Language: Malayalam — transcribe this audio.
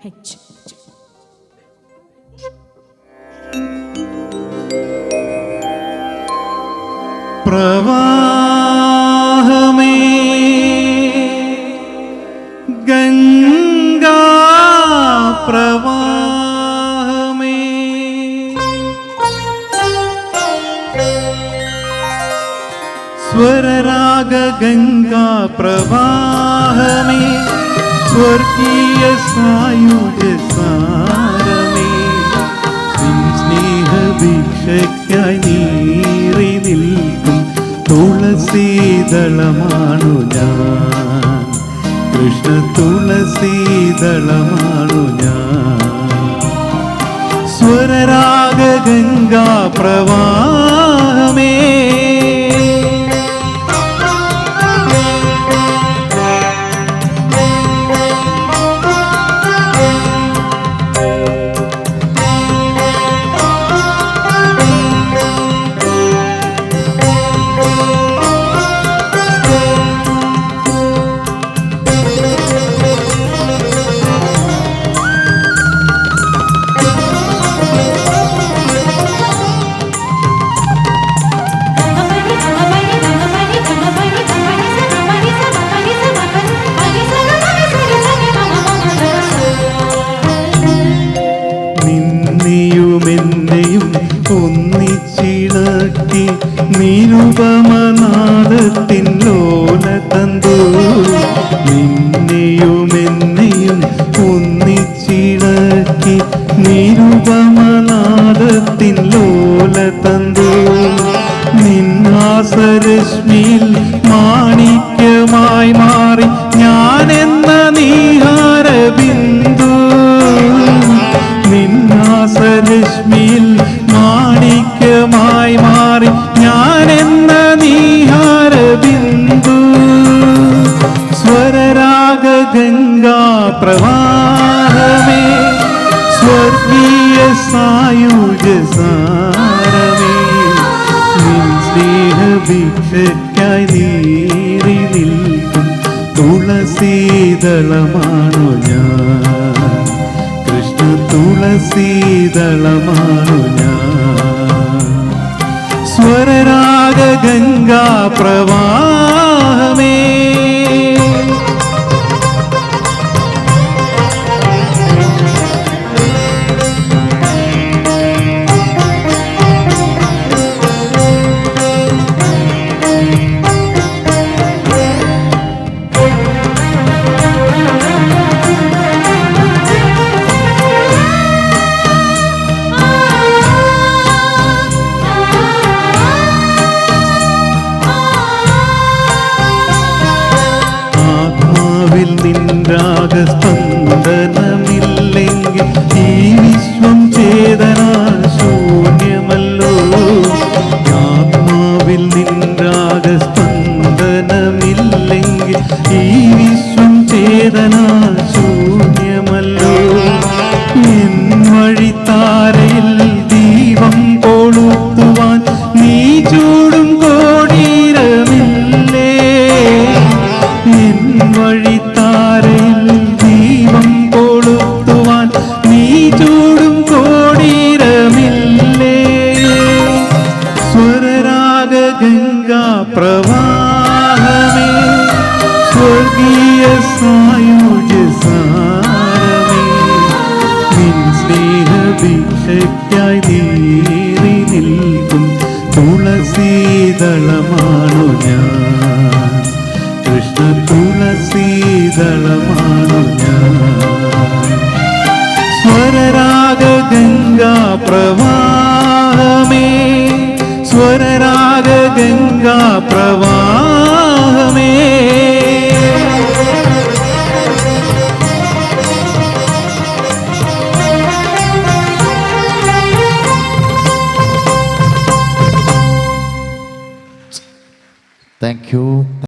എച്ച് പ്രവാഹമേ ഗംഗാ പ്രവാഹമേ സ്വരരാഗ ഗംഗാ പ്രവാഹമേ സ്വർഗീയ സായുജ സാരമേ സ്നേഹഭിക്ഷയ്ക്കായി നീറി നിൽക്കും ഞാൻ. കൃഷ്ണ തുളസീതളമാണു ഒന്നിച്ചിണക്കി നിരുപമനാദത്തിൻ ലോല തന്തു നിന്നെയും എന്നെയും ഒന്നിച്ചിടക്കി നിരുപമനാദത്തിൻ ലോല തന്തു നിന്നാസരശ്മിയിൽ മാണിക്യമായി മാറി ഞാനെന്ന നീഹാര ബിന്ദു നിന്നാസരശ്മിയിൽ മാണിക്യമായി ഗംഗാ പ്രവാഹമേ സ്വർഗീയ സായുജ സാരമേ നിൻ സ്നേഹഭിക്ഷയ്ക്കായി നീറി നിൽക്കും തുളസീതളമാണു ഞാൻ. കൃഷ്ണ തുളസീതളമാണു ഞാൻ. സ്വരരാഗ ഗംഗാ പ്രവാഹമേ നിൻരാഗ പ്രവാഹമേ സ്വരരാഗ ഗംഗാ പ്രവാഹമേ you.